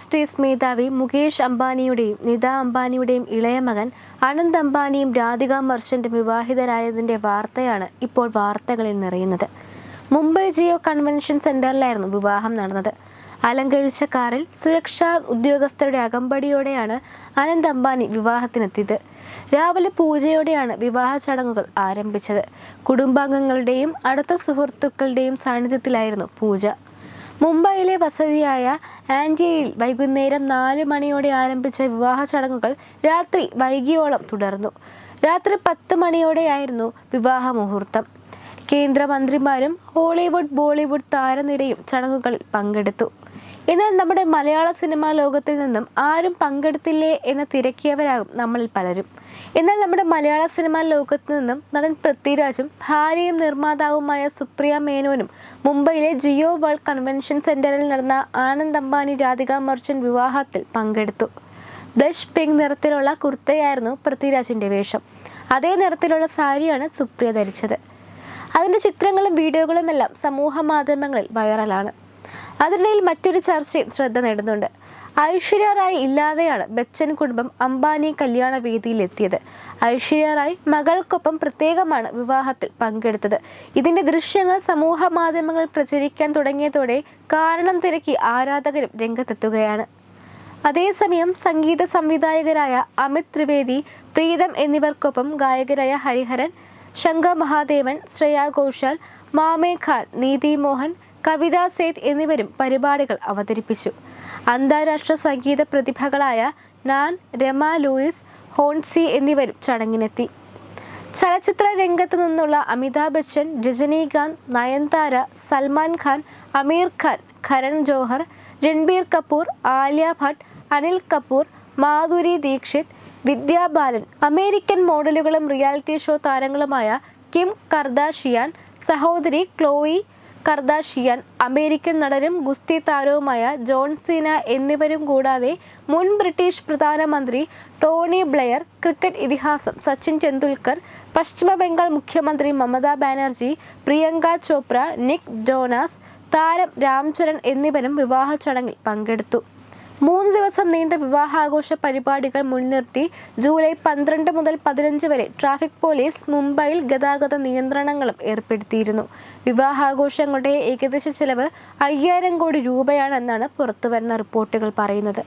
Industries മേധാവി മുകേഷ് അംബാനിയുടെയും നിത അംബാനിയുടെയും ഇളയ മകൻ അനന്ത് അംബാനിയും രാധിക മർച്ചന്റും വിവാഹിതരായതിന്റെ വാർത്തയാണ് ഇപ്പോൾ വാർത്തകളിൽ നിറയുന്നത്. മുംബൈ ജിയോ കൺവെൻഷൻ സെന്ററിലായിരുന്നു വിവാഹം നടന്നത്. അലങ്കരിച്ച കാറിൽ സുരക്ഷാ ഉദ്യോഗസ്ഥരുടെ അകമ്പടിയോടെയാണ് അനന്ത് അംബാനി വിവാഹത്തിനെത്തിയത്. രാവിലെ പൂജയോടെയാണ് വിവാഹ ചടങ്ങുകൾ ആരംഭിച്ചത്. കുടുംബാംഗങ്ങളുടെയും അടുത്ത സുഹൃത്തുക്കളുടെയും സാന്നിധ്യത്തിലായിരുന്നു പൂജ. മുംബൈയിലെ വസതിയായ ആന്റിയയിൽ വൈകുന്നേരം നാല് മണിയോടെ ആരംഭിച്ച വിവാഹ ചടങ്ങുകൾ രാത്രി വൈകിയോളം തുടർന്നു. രാത്രി പത്ത് മണിയോടെയായിരുന്നു വിവാഹ മുഹൂർത്തം. കേന്ദ്രമന്ത്രിമാരും ഹോളിവുഡ് ബോളിവുഡ് താരനിരയും ചടങ്ങുകളിൽ പങ്കെടുത്തു. എന്നാൽ നമ്മുടെ മലയാള സിനിമാ ലോകത്തിൽ നിന്നും ആരും പങ്കെടുത്തില്ലേ എന്ന് തിരക്കിയവരാകും നമ്മളിൽ പലരും. എന്നാൽ നമ്മുടെ മലയാള സിനിമാ ലോകത്ത് നിന്നും നടൻ പൃഥ്വിരാജും ഭാര്യയും നിർമ്മാതാവുമായ സുപ്രിയ മേനോനും മുംബൈയിലെ ജിയോ വേൾഡ് കൺവെൻഷൻ സെന്ററിൽ നടന്ന ആനന്ദ് അംബാനി രാധിക മർച്ചന്റ് വിവാഹത്തിൽ പങ്കെടുത്തു. ബ്ലഷ് പിങ്ക് നിറത്തിലുള്ള കുർത്തയായിരുന്നു പൃഥ്വിരാജിന്റെ വേഷം. അതേ നിറത്തിലുള്ള സാരിയാണ് സുപ്രിയ ധരിച്ചത്. അതിന്റെ ചിത്രങ്ങളും വീഡിയോകളും എല്ലാം സമൂഹ മാധ്യമങ്ങളിൽ വൈറലാണ്. അതിനിടയിൽ മറ്റൊരു ചർച്ചയും ശ്രദ്ധ നേടുന്നുണ്ട്. ഐശ്വര്യ റായ് ഇല്ലാതെയാണ് ബച്ചൻ കുടുംബം അംബാനി കല്യാണ വേദിയിലെത്തിയത്. ഐശ്വര്യ റായ് മകൾക്കൊപ്പം പ്രത്യേകമാണ് വിവാഹത്തിൽ പങ്കെടുത്തത്. ഇതിന്റെ ദൃശ്യങ്ങൾ സമൂഹ മാധ്യമങ്ങളിൽ പ്രചരിക്കാൻ തുടങ്ങിയതോടെ കാരണം തിരക്കി ആരാധകരും രംഗത്തെത്തുകയാണ്. അതേസമയം സംഗീത സംവിധായകരായ അമിത് ത്രിവേദി പ്രീതം എന്നിവർക്കൊപ്പം ഗായകരായ ഹരിഹരൻ ശങ്കർ മഹാദേവൻ ശ്രേയ ഘോഷാൽ മാമേ ഖാൻ നീതി മോഹൻ കവിത സേത് എന്നിവരും പരിപാടികൾ അവതരിപ്പിച്ചു. അന്താരാഷ്ട്ര സംഗീത പ്രതിഭകളായ നാൻ രമ ലൂയിസ് ഹോൺസി എന്നിവരും ചടങ്ങിനെത്തി. ചലച്ചിത്ര രംഗത്തു നിന്നുള്ള അമിതാഭ് ബച്ചൻ രജനീകാന്ത് നയൻതാര സൽമാൻ ഖാൻ അമീർ ഖാൻ കരൺ ജോഹർ രൺബീർ കപൂർ ആലിയ ഭട്ട് അനിൽ കപൂർ മാധുരി ദീക്ഷിത് വിദ്യാ ബാലൻ അമേരിക്കൻ മോഡലുകളും റിയാലിറ്റി ഷോ താരങ്ങളുമായ കിം കർദാഷിയാൻ സഹോദരി ക്ലോയി കർദാഷിയാൻ അമേരിക്കൻ നടനും ഗുസ്തി താരവുമായ ജോൺ സീന എന്നിവരും കൂടാതെ മുൻ ബ്രിട്ടീഷ് പ്രധാനമന്ത്രി ടോണി ബ്ലെയർ ക്രിക്കറ്റ് ഇതിഹാസം സച്ചിൻ ടെണ്ടുൽക്കർ പശ്ചിമ ബംഗാൾ മുഖ്യമന്ത്രി മമതാ ബാനർജി പ്രിയങ്ക ചോപ്ര നിക് ജോനാസ് താരം രാംചരൺ എന്നിവരും വിവാഹ ചടങ്ങിൽ പങ്കെടുത്തു. മൂന്ന് ദിവസം നീണ്ട വിവാഹാഘോഷ പരിപാടികൾ മുൻനിർത്തി ജൂലൈ പന്ത്രണ്ട് മുതൽ പതിനഞ്ച് വരെ ട്രാഫിക് പോലീസ് മുംബൈയിൽ ഗതാഗത നിയന്ത്രണങ്ങളും ഏർപ്പെടുത്തിയിരുന്നു. വിവാഹാഘോഷങ്ങളുടെ ഏകദേശ ചെലവ് അയ്യായിരം കോടി രൂപയാണെന്നാണ് പുറത്തുവരുന്ന റിപ്പോർട്ടുകൾ പറയുന്നത്.